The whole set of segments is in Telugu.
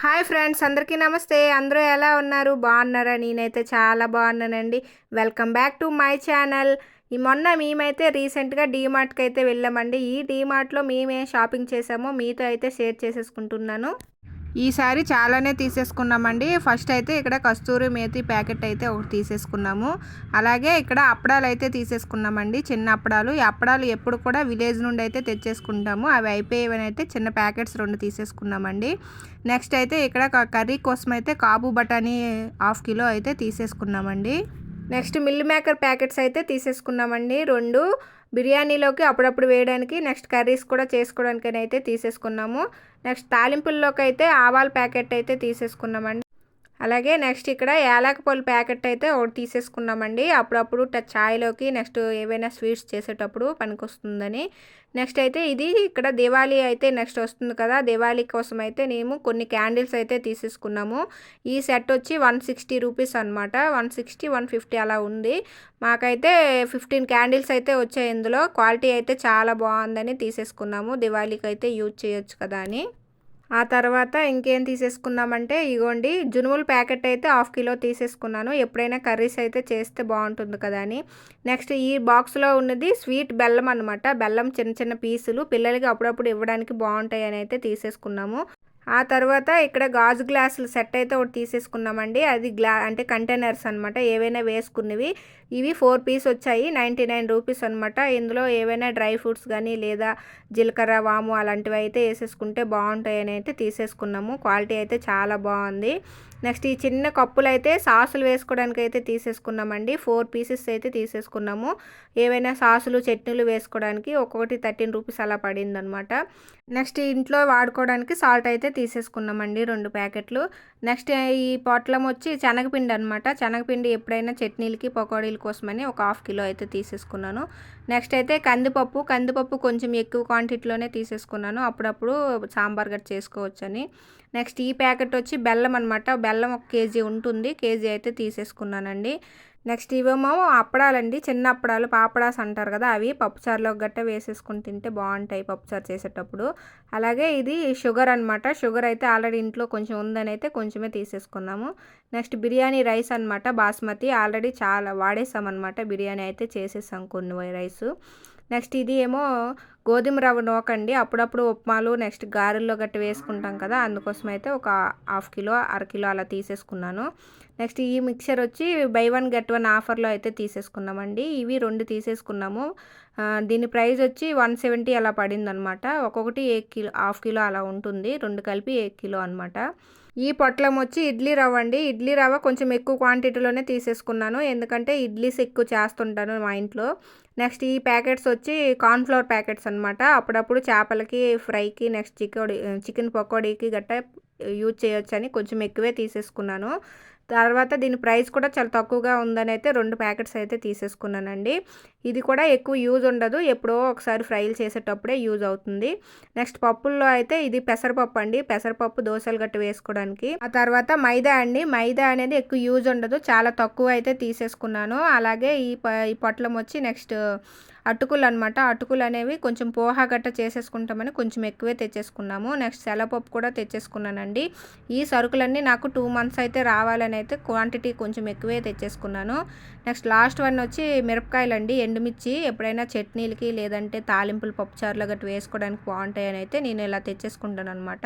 హాయ్ ఫ్రెండ్స్ అందరికీ నమస్తే. అందరూ ఎలా ఉన్నారు? బాగున్నారా? నేనైతే చాలా బాగున్నానండి. Welcome back to my channel. ఈ మొన్న మేమైతే రీసెంట్గా డీమార్ట్కి అయితే వెళ్ళామండి. ఈ డీమార్ట్లో మేమే షాపింగ్ చేసామో మీతో అయితే షేర్ చేసేసుకుంటున్నాను. ఈసారి చాలానే తీసేసుకున్నామండి. ఫస్ట్ అయితే ఇక్కడ కస్తూరి మేతి ప్యాకెట్ అయితే ఒకటి తీసేసుకున్నాము. అలాగే ఇక్కడ అప్పడాలు అయితే తీసేసుకున్నామండి. చిన్న అప్పడాలు. ఈ అప్పడాలు ఎప్పుడు కూడా విలేజ్ నుండి అయితే తెచ్చేసుకుంటాము. అవి అయిపోయేవనైతే అయితే చిన్న ప్యాకెట్స్ రెండు తీసేసుకున్నామండి. నెక్స్ట్ అయితే ఇక్కడ కర్రీ కోసం అయితే కాబు బఠానీ హాఫ్ కిలో అయితే తీసేసుకున్నామండి. నెక్స్ట్ మిల్ మేకర్ ప్యాకెట్స్ అయితే తీసేసుకున్నామండి. రెండు బిర్యానీలోకి అప్పుడప్పుడు వేయడానికి నెక్స్ట్ కర్రీస్ కూడా చేసుకోవడానికి అయితే తీసేసుకున్నాము. నెక్స్ట్ తాలింపుల్లోకి అయితే ఆవాల ప్యాకెట్ అయితే తీసేసుకున్నామండి. అలాగే నెక్స్ట్ ఇక్కడ యాలకపొలి ప్యాకెట్ అయితే ఒకటి తీసేసుకున్నామండి. అప్పుడప్పుడు ఛాయ్లోకి నెక్స్ట్ ఏవైనా స్వీట్స్ చేసేటప్పుడు పనికొస్తుందని. నెక్స్ట్ అయితే ఇది ఇక్కడ దివాళీ అయితే నెక్స్ట్ వస్తుంది కదా. దివాళీ కోసం అయితే మేము కొన్ని క్యాండిల్స్ అయితే తీసేసుకున్నాము. ఈ సెట్ వచ్చి వన్ సిక్స్టీ రూపీస్ అనమాట వన్ సిక్స్టీ వన్ ఫిఫ్టీ అలా ఉంది. మాకైతే ఫిఫ్టీన్ క్యాండిల్స్ అయితే వచ్చాయి ఇందులో. క్వాలిటీ అయితే చాలా బాగుందని తీసేసుకున్నాము. దివాళీకి అయితే యూజ్ చేయొచ్చు కదా అని. ఆ తర్వాత ఇంకేం తీసేసుకున్నామంటే ఇగోండి జునుముల ప్యాకెట్ అయితే హాఫ్ కిలో తీసేసుకున్నాను. ఎప్పుడైనా కర్రీస్ అయితే చేస్తే బాగుంటుంది కదా అని. నెక్స్ట్ ఈ బాక్స్లో ఉన్నది స్వీట్ బెల్లం అనమాట బెల్లం చిన్న చిన్న పీసులు పిల్లలకి అప్పుడప్పుడు ఇవ్వడానికి బాగుంటాయి అని అయితే తీసేసుకున్నాము. ఆ తర్వాత ఇక్కడ గాజు గ్లాసులు సెట్ అయితే ఒకటి తీసేసుకున్నామండి. అది గ్లా అంటే కంటైనర్స్ అనమాట ఏవైనా వేసుకున్నవి. ఇవి ఫోర్ పీస్ వచ్చాయి. నైంటీ నైన్ రూపీస్ అనమాట ఇందులో ఏవైనా డ్రై ఫ్రూట్స్ కానీ లేదా జీలకర్ర వాము అలాంటివి అయితే వేసేసుకుంటే బాగుంటాయని అయితే తీసేసుకున్నాము. క్వాలిటీ అయితే చాలా బాగుంది. నెక్స్ట్ ఈ చిన్న కప్పులు అయితే సాసులు వేసుకోవడానికి అయితే తీసేసుకున్నామండి. ఫోర్ పీసెస్ అయితే తీసేసుకున్నాము. ఏవైనా సాసులు చట్నీలు వేసుకోవడానికి ఒక్కొక్కటి థర్టీన్ రూపీస్ అలా పడింది అనమాట నెక్స్ట్ ఇంట్లో వాడుకోవడానికి సాల్ట్ అయితే తీసేసుకున్నామండి రెండు ప్యాకెట్లు. నెక్స్ట్ ఈ పొట్లం వచ్చి శనగపిండి అనమాట శనగపిండి ఎప్పుడైనా చట్నీలకి పకోడీల కోసమని ఒక హాఫ్ కిలో అయితే తీసేసుకున్నాను. నెక్స్ట్ అయితే కందిపప్పు కందిపప్పు కొంచెం ఎక్కువ క్వాంటిటీలోనే తీసేసుకున్నాను. అప్పుడప్పుడు సాంబార్ గట్ చేసుకోవచ్చని. నెక్స్ట్ ఈ ప్యాకెట్ వచ్చి బెల్లం అనమాట బెల్లం ఒక కేజీ ఉంటుంది. కేజీ అయితే తీసేసుకున్నానండి. నెక్స్ట్ ఇవేమో అప్పడాలండి. చిన్న అప్పడాలు పాపడాస్ అంటారు కదా అవి. పప్పుచారులో గట్ట వేసేసుకుని తింటే బాగుంటాయి పప్పుచారు చేసేటప్పుడు. అలాగే ఇది షుగర్ అనమాట షుగర్ అయితే ఆల్రెడీ ఇంట్లో కొంచెం ఉందని అయితే కొంచెమే తీసేసుకున్నాము నెక్స్ట్ బిర్యానీ రైస్ అనమాట బాస్మతి ఆల్రెడీ చాలా వాడేసామన్నమాట. బిర్యానీ అయితే చేసేసాం కొన్ని రైస్. నెక్స్ట్ ఇది ఏమో గోధుమ రవ్వ నోకండి. అప్పుడప్పుడు ఉప్మాలు నెక్స్ట్ గారెల్లో గట్టి వేసుకుంటాం కదా అందుకోసం అయితే ఒక హాఫ్ కిలో అరకిలో అలా తీసేసుకున్నాను. నెక్స్ట్ ఈ మిక్చర్ వచ్చి బై వన్ గెట్ వన్ ఆఫర్లో అయితే తీసేసుకున్నామండి. ఇవి రెండు తీసేసుకున్నాము. దీని ప్రైస్ వచ్చి వన్ సెవెంటీ అలా పడింది అనమాట ఒక్కొక్కటి ఏ కిలో హాఫ్ కిలో అలా ఉంటుంది. రెండు కలిపి ఏ కిలో అనమాట ఈ పొట్లం వచ్చి ఇడ్లీ రవ్వ అండి ఇడ్లీ రవ్వ కొంచెం ఎక్కువ క్వాంటిటీలోనే తీసేసుకున్నాను. ఎందుకంటే ఇడ్లీస్ ఎక్కువ చేస్తుంటాను మా ఇంట్లో. నెక్స్ట్ ఈ ప్యాకెట్స్ వచ్చి కార్న్ఫ్లవర్ ప్యాకెట్స్ అనమాట అప్పుడప్పుడు చేపలకి ఫ్రైకి నెక్స్ట్ చికెన్ చికెన్ పకోడీకి గట్టా యూజ్ చేయొచ్చని కొంచెం ఎక్కువే తీసేసుకున్నాను. తర్వాత దీని ప్రైస్ కూడా చాలా తక్కువగా ఉందని అయితే రెండు ప్యాకెట్స్ అయితే తీసేసుకున్నానండి. ఇది కూడా ఎక్కువ యూజ్ ఉండదు. ఎప్పుడో ఒకసారి ఫ్రైలు చేసేటప్పుడే యూజ్ అవుతుంది. నెక్స్ట్ పప్పుల్లో అయితే ఇది పెసరపప్పు అండి. పెసరపప్పు దోశలు గట్టి వేసుకోవడానికి. ఆ తర్వాత మైదా అండి. మైదా అనేది ఎక్కువ యూజ్ ఉండదు. చాలా తక్కువ అయితే తీసేసుకున్నాను. అలాగే ఈ ఈ పొట్లం వచ్చి నెక్స్ట్ అటుకులు అనమాట అటుకులు అనేవి కొంచెం పోహా గట్ట చేసేసుకుంటామని కొంచెం ఎక్కువే తెచ్చేసుకున్నాము. నెక్స్ట్ సెలపప్పు కూడా తెచ్చేసుకున్నానండి. ఈ సరుకులన్నీ నాకు టూ మంత్స్ అయితే రావాలని అయితే క్వాంటిటీ కొంచెం ఎక్కువే తెచ్చేసుకున్నాను. నెక్స్ట్ లాస్ట్ వన్ వచ్చి మిరపకాయలండి. ఎండుమిర్చి ఎప్పుడైనా చట్నీలకి లేదంటే తాలింపులు పప్పుచారులు గట్రా వేసుకోవడానికి బాగుంటాయని అయితే నేను ఇలా తెచ్చేసుకుంటాను అనమాట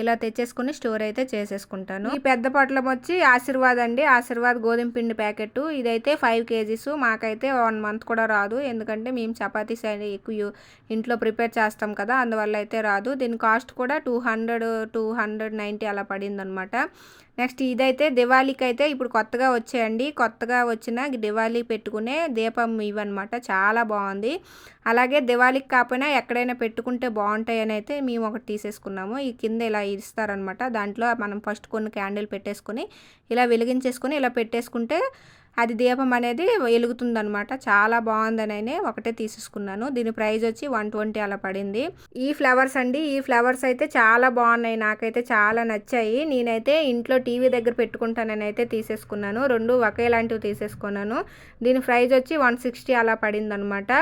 ఇలా తెచ్చేసుకుని స్టోర్ అయితే చేసేసుకుంటాను. ఈ పెద్ద పొట్లం వచ్చి ఆశీర్వాద్ అండి. ఆశీర్వాద్ గోధుమ పిండి ప్యాకెట్ ఇదైతే ఫైవ్ కేజీస్. మాకైతే వన్ మంత్ కూడా రాదు. ఎందుకంటే మేము చపాతీస్ ఎక్కువ ఇంట్లో ప్రిపేర్ చేస్తాం కదా అందువల్ల అయితే రాదు. దీని కాస్ట్ కూడా two hundred two hundred ninety అలా పడిందనమాట నెక్స్ట్ ఇదైతే దివాళీకి అయితే ఇప్పుడు కొత్తగా వచ్చేయండి. కొత్తగా వచ్చిన దివాళీ పెట్టుకునే దీపం ఇవన్నమాట. చాలా బాగుంది. అలాగే దివాళీకి కాకపోయినా ఎక్కడైనా పెట్టుకుంటే బాగుంటాయని అయితే మేము ఒకటి తీసేసుకున్నాము. ఈ కింద ఇలా ఇస్తారనమాట దాంట్లో మనం ఫస్ట్ కొన్ని క్యాండిల్ పెట్టేసుకొని ఇలా వెలిగించేసుకొని ఇలా పెట్టేసుకుంటే అది దీపం అనేది వెలుగుతుందనమాట చాలా బాగుందని ఒకటే తీసేసుకున్నాను. దీని ప్రైస్ వచ్చి వన్ ట్వంటీ అలా పడింది. ఈ ఫ్లవర్స్ అండి ఈ ఫ్లవర్స్ అయితే చాలా బాగున్నాయి. నాకైతే చాలా నచ్చాయి. నేనైతే ఇంట్లో టీవీ దగ్గర పెట్టుకుంటానని అయితే తీసేసుకున్నాను. రెండు ఒకేలాంటివి తీసేసుకున్నాను. దీని ప్రైస్ వచ్చి వన్ సిక్స్టీ అలా పడింది అనమాట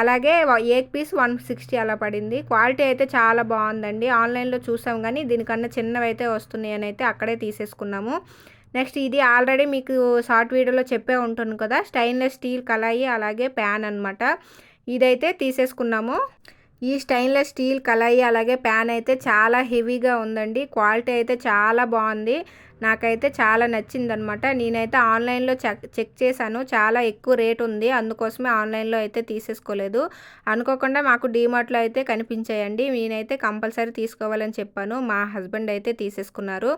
అలాగే ఏక్ పీస్ వన్ సిక్స్టీ అలా పడింది. క్వాలిటీ అయితే చాలా బాగుందండి. ఆన్లైన్లో చూసాం కానీ దీనికన్నా చిన్నవి అయితే వస్తున్నాయి అని అయితే అక్కడే తీసేసుకున్నాము. నెక్స్ట్ ఇది ఆల్రెడీ మీకు షార్ట్ వీడియోలో చెప్పే ఉంటుంది కదా స్టెయిన్లెస్ స్టీల్ కళాయి అలాగే ప్యాన్ అనమాట ఇదైతే తీసేసుకున్నాము. ఈ స్టెయిన్లెస్ స్టీల్ కళాయి అలాగే ప్యాన్ అయితే చాలా హెవీగా ఉందండి. క్వాలిటీ అయితే చాలా బాగుంది. నాకైతే చాలా నచ్చిందనమాట నేనైతే ఆన్లైన్లో చెక్ చెక్ చేశాను. చాలా ఎక్కువ రేట్ ఉంది. అందుకోసమే ఆన్లైన్లో అయితే తీసేసుకోలేదు. అనుకోకుండా మాకు డీమార్ట్లో అయితే కనిపించాయండి. నేనైతే కంపల్సరీ తీసుకోవాలని చెప్పాను. మా హస్బెండ్ అయితే తీసేసుకున్నారు.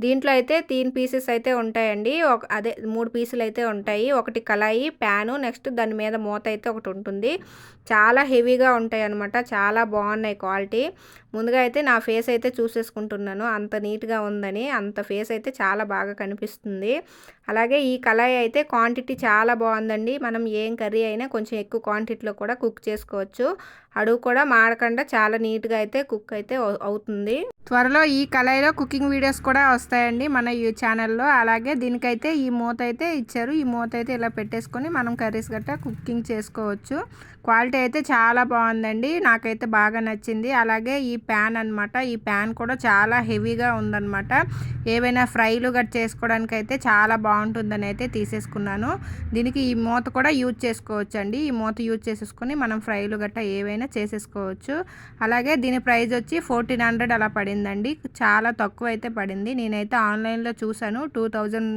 దీంట్లో అయితే తీన్ పీసెస్ అయితే ఉంటాయండి. ఒక అదే మూడు పీసులు అయితే ఉంటాయి. ఒకటి కళాయి ప్యాను నెక్స్ట్ దాని మీద మూత అయితే ఒకటి ఉంటుంది. చాలా హెవీగా ఉంటాయి అనమాట చాలా బాగున్నాయి క్వాలిటీ. ముందుగా అయితే నా ఫేస్ అయితే చూసేసుకుంటున్నాను. అంత నీట్గా ఉందని అంత ఫేస్ అయితే చాలా బాగా కనిపిస్తుంది. అలాగే ఈ కళాయి అయితే క్వాంటిటీ చాలా బాగుందండి. మనం ఏం కర్రీ అయినా కొంచెం ఎక్కువ క్వాంటిటీలో కూడా కుక్ చేసుకోవచ్చు. అడుగు కూడా మాడకుండా చాలా నీట్గా అయితే కుక్ అయితే అవుతుంది. త్వరలో ఈ కళాయిలో కుకింగ్ వీడియోస్ కూడా వస్తాయండి మన ఈ ఛానల్లో. అలాగే దీనికైతే ఈ మూత అయితే ఇచ్చారు. ఈ మూత అయితే ఇలా పెట్టేసుకొని మనం కర్రీస్ గట్టా కుకింగ్ చేసుకోవచ్చు. క్వాలిటీ అయితే చాలా బాగుందండి. నాకైతే బాగా నచ్చింది. అలాగే ఈ ప్యాన్ అనమాట ఈ ప్యాన్ కూడా చాలా హెవీగా ఉందన్నమాట. ఏవైనా ఫ్రైలు గట్ చేసుకోవడానికి అయితే చాలా బాగుంటుందని అయితే తీసేసుకున్నాను. దీనికి ఈ మూత కూడా యూజ్ చేసుకోవచ్చు అండి ఈ మూత యూజ్ చేసేసుకొని మనం ఫ్రైలు గట్ట ఏవైనా చేసేసుకోవచ్చు. అలాగే దీని ప్రైస్ వచ్చి ఫోర్టీన్ హండ్రెడ్ అలా పడిందండి. చాలా తక్కువ అయితే పడింది. నేనైతే ఆన్లైన్లో చూశాను. టూ థౌజండ్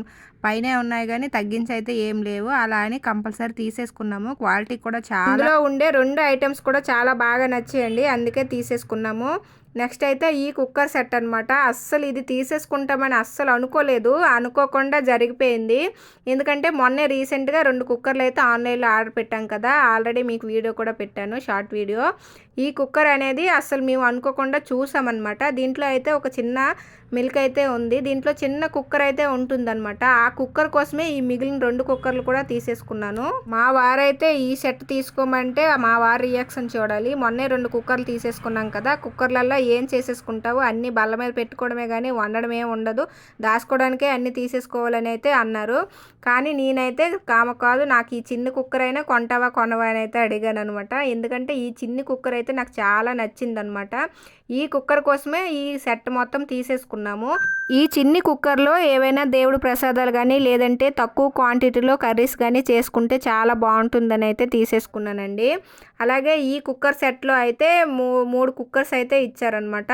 పైనే ఉన్నాయి కానీ తగ్గించి అయితే ఏం లేవు. అలా అని కంపల్సరీ తీసేసుకున్నాము. క్వాలిటీ కూడా చాలా ఉండే రెండు ఐటమ్స్ కూడా చాలా బాగా నచ్చాయండి. అందుకే తీసేసుకున్నాము. నెక్స్ట్ అయితే ఈ కుక్కర్ సెట్ అనమాట అస్సలు ఇది తీసేసుకుంటామని అస్సలు అనుకోలేదు. అనుకోకుండా జరిగిపోయింది. ఎందుకంటే మొన్నే రీసెంట్గా రెండు కుక్కర్లు అయితే ఆన్లైన్లో ఆర్డర్ పెట్టాం కదా. ఆల్రెడీ మీకు వీడియో కూడా పెట్టాను షార్ట్ వీడియో. ఈ కుక్కర్ అనేది అసలు మేము అనుకోకుండా చూసామన్నమాట. దీంట్లో అయితే ఒక చిన్న మిల్క్ అయితే ఉంది. దీంట్లో చిన్న కుక్కర్ అయితే ఉంటుందన్నమాట. ఆ కుక్కర్ కోసమే ఈ మిగిలిన రెండు కుక్కర్లు కూడా తీసేసుకున్నాను. మా వారైతే ఈ సెట్ తీసుకోమంటే మా వారి రియాక్షన్ చూడాలి. మొన్నే రెండు కుక్కర్లు తీసేసుకున్నాం కదా. కుక్కర్లలో ఏం చేసేసుకుంటావు? అన్ని బల్ల మీద పెట్టుకోవడమే కానీ వండడం ఏం ఉండదు. దాచుకోవడానికే అన్ని తీసేసుకోవాలని అయితే అన్నారు. కానీ నేనైతే కామ కాదు నాకు ఈ చిన్న కుక్కర్ అయినా కొంటావా కొనవా అని అయితే అడిగాను అనమాట ఎందుకంటే ఈ చిన్ని కుక్కర్ అయితే నాకు చాలా నచ్చిందనమాట ఈ కుక్కర్ కోసమే ఈ సెట్ మొత్తం తీసేసుకున్నాము. ఈ చిన్ని కుక్కర్లో ఏవైనా దేవుడు ప్రసాదాలు కానీ లేదంటే తక్కువ క్వాంటిటీలో కర్రీస్ కానీ చేసుకుంటే చాలా బాగుంటుందని అయితే తీసేసుకున్నానండి. అలాగే ఈ కుక్కర్ సెట్లో అయితే మూ మూడు కుక్కర్స్ అయితే ఇచ్చారనమాట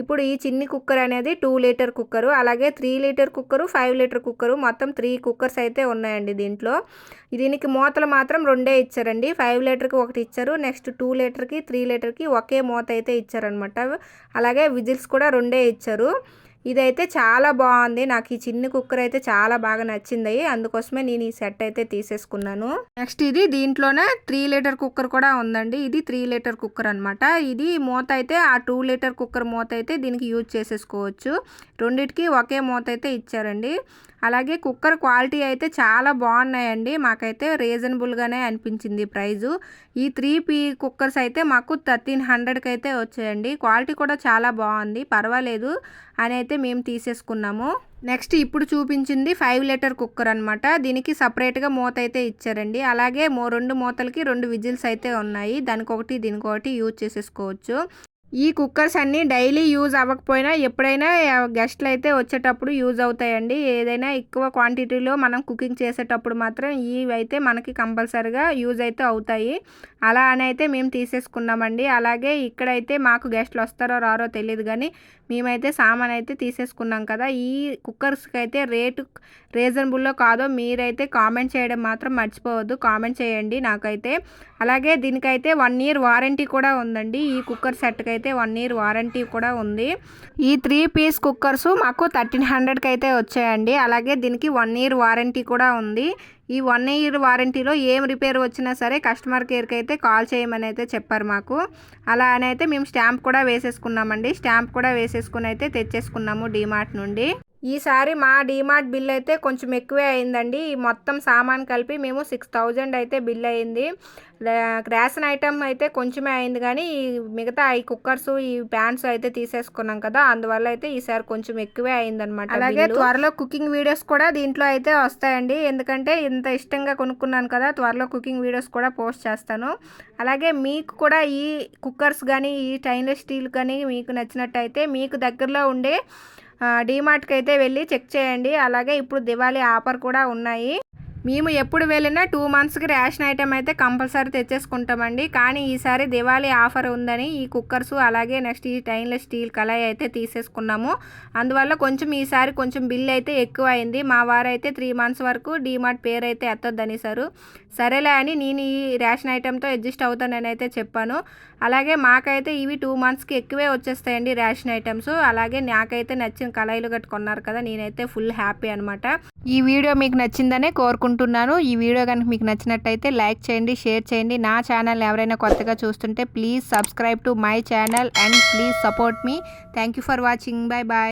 ఇప్పుడు ఈ చిన్ని కుక్కర్ అనేది టూ లీటర్ కుక్కరు అలాగే three litre cooker five litre cooker మొత్తం త్రీ కుక్కర్స్ అయితే ఉన్నాయండి దీంట్లో. దీనికి మూతలు మాత్రం రెండే ఇచ్చారండి. ఫైవ్ లీటర్కి ఒకటి ఇచ్చారు నెక్స్ట్ టూ లీటర్కి త్రీ లీటర్కి ఒకే మూత అయితే ఇచ్చారనమాట అలాగే విజిల్స్ కూడా రెండే ఇచ్చారు. ఇదైతే చాలా బాగుంది. నాకు ఈ చిన్న కుక్కర్ అయితే చాలా బాగా నచ్చింది. అందుకోసమే నేను ఈ సెట్ అయితే తీసేసుకున్నాను. నెక్స్ట్ ఇది దీంట్లోనే త్రీ లీటర్ కుక్కర్ కూడా ఉందండి. ఇది త్రీ లీటర్ కుక్కర్ అనమాట ఇది మూత అయితే ఆ టూ లీటర్ కుక్కర్ మూత అయితే దీనికి యూజ్ చేసేసుకోవచ్చు. రెండిటికి ఒకే మూత అయితే ఇచ్చారండి. అలాగే కుక్కర్ క్వాలిటీ అయితే చాలా బాగున్నాయండి. మాకైతే రీజనబుల్గానే అనిపించింది ప్రైజు. ఈ త్రీ పీ కుక్కర్స్ అయితే మాకు థర్టీన్ హండ్రెడ్కి అయితే వచ్చాయండి. క్వాలిటీ కూడా చాలా బాగుంది. పర్వాలేదు అని అయితే మేము తీసేసుకున్నాము. నెక్స్ట్ ఇప్పుడు చూపించింది ఫైవ్ లీటర్ కుక్కర్ అనమాట దీనికి సపరేట్గా మూత అయితే ఇచ్చారండి. అలాగే మో రెండు మూతలకి రెండు విజిల్స్ అయితే ఉన్నాయి. దానికి ఒకటి దీనికి ఒకటి యూజ్ చేసేసుకోవచ్చు. ఈ కుక్కర్స్ అన్నీ డైలీ యూజ్ అవ్వకపోయినా ఎప్పుడైనా గెస్ట్లు అయితే వచ్చేటప్పుడు యూజ్ అవుతాయండి. ఏదైనా ఎక్కువ క్వాంటిటీలో మనం కుకింగ్ చేసేటప్పుడు మాత్రం ఇవి అయితే మనకి కంపల్సరిగా యూజ్ అయితే అవుతాయి. అలా అని అయితే మేము తీసేసుకున్నామండి. అలాగే ఇక్కడైతే మాకు గెస్ట్లు వస్తారో రారో తెలియదు కానీ మేమైతే సామాన్ అయితే తీసేసుకున్నాం కదా ఈ కుక్కర్స్కి అయితే రేటు రీజనబుల్లో కాదో మీరైతే కామెంట్ చేయడం మాత్రం మర్చిపోవద్దు. కామెంట్ చేయండి నాకైతే. అలాగే దీనికైతే వన్ ఇయర్ వారంటీ కూడా ఉందండి. ఈ కుక్కర్ సెట్కి అయితే వన్ ఇయర్ వారంటీ కూడా ఉంది. ఈ త్రీ పీస్ కుక్కర్స్ మాకు థర్టీన్ హండ్రెడ్కి అయితే వచ్చాయండి. అలాగే దీనికి వన్ ఇయర్ వారంటీ కూడా ఉంది. ఈ వన్ ఇయర్ వారంటీలో ఏం రిపేర్ వచ్చినా సరే కస్టమర్ కేర్కి అయితే కాల్ చేయమని అయితే చెప్పారు మాకు. అలా అని అయితే మేము స్టాంప్ కూడా వేసేసుకున్నామండి. స్టాంప్ కూడా వేసేసుకుని అయితే తెచ్చేసుకున్నాము డీమార్ట్ నుండి. ఈసారి మా డీమార్ట్ బిల్ అయితే కొంచెం ఎక్కువే అయిందండి. ఈ మొత్తం సామాన్ కలిపి మేము సిక్స్ థౌజండ్ అయితే బిల్ అయింది. రేషన్ ఐటమ్ అయితే కొంచెమే అయింది కానీ ఈ మిగతా ఈ కుక్కర్స్ ఈ ప్యాన్స్ అయితే తీసేసుకున్నాం కదా అందువల్ల అయితే ఈసారి కొంచెం ఎక్కువే అయిందనమాట అలాగే త్వరలో కుకింగ్ వీడియోస్ కూడా దీంట్లో అయితే వస్తాయండి. ఎందుకంటే ఇంత ఇష్టంగా కొనుక్కున్నాను కదా త్వరలో కుకింగ్ వీడియోస్ కూడా పోస్ట్ చేస్తాను. అలాగే మీకు కూడా ఈ కుక్కర్స్ కానీ ఈ స్టైన్లెస్ స్టీల్ కానీ మీకు నచ్చినట్టయితే మీకు దగ్గరలో ఉండే డీమార్ట్కి అయితే వెళ్ళి చెక్ చేయండి. అలాగే ఇప్పుడు దివాళీ ఆఫర్ కూడా ఉన్నాయి. మేము ఎప్పుడు వెళ్ళినా టూ మంత్స్కి రేషన్ ఐటమ్ అయితే కంపల్సరీ తెచ్చేసుకుంటామండి. కానీ ఈసారి దివాళీ ఆఫర్ ఉందని ఈ కుక్కర్స్ అలాగే నెక్స్ట్ ఈ స్టైన్లెస్ స్టీల్ కళాయి అయితే తీసేసుకున్నాము. అందువల్ల కొంచెం ఈసారి కొంచెం బిల్ అయితే ఎక్కువ అయింది మా వారైతే త్రీ మంత్స్ వరకు డీమార్ట్ పేరు అయితే ఎత్తొద్దనేసారు. సరేలే అని నేను ఈ రేషన్ ఐటెంతో అడ్జస్ట్ అవుతానని అయితే చెప్పాను. అలాగే మాకైతే ఇవి టూ మంత్స్కి ఎక్కువే వచ్చేస్తాయండి రేషన్ ఐటమ్స్. అలాగే నాకైతే నచ్చిన కళాయిలు కట్టుకున్నారు కదా నేనైతే ఫుల్ హ్యాపీ అనమాట ఈ వీడియో మీకు నచ్చిందనే కోరుకుంటున్నాను. ఈ వీడియో కనుక మీకు నచ్చినట్టయితే లైక్ చేయండి షేర్ చేయండి. నా ఛానల్ ఎవరైనా కొత్తగా చూస్తుంటే please subscribe to my channel and please support me. Thank you for watching. Bye bye.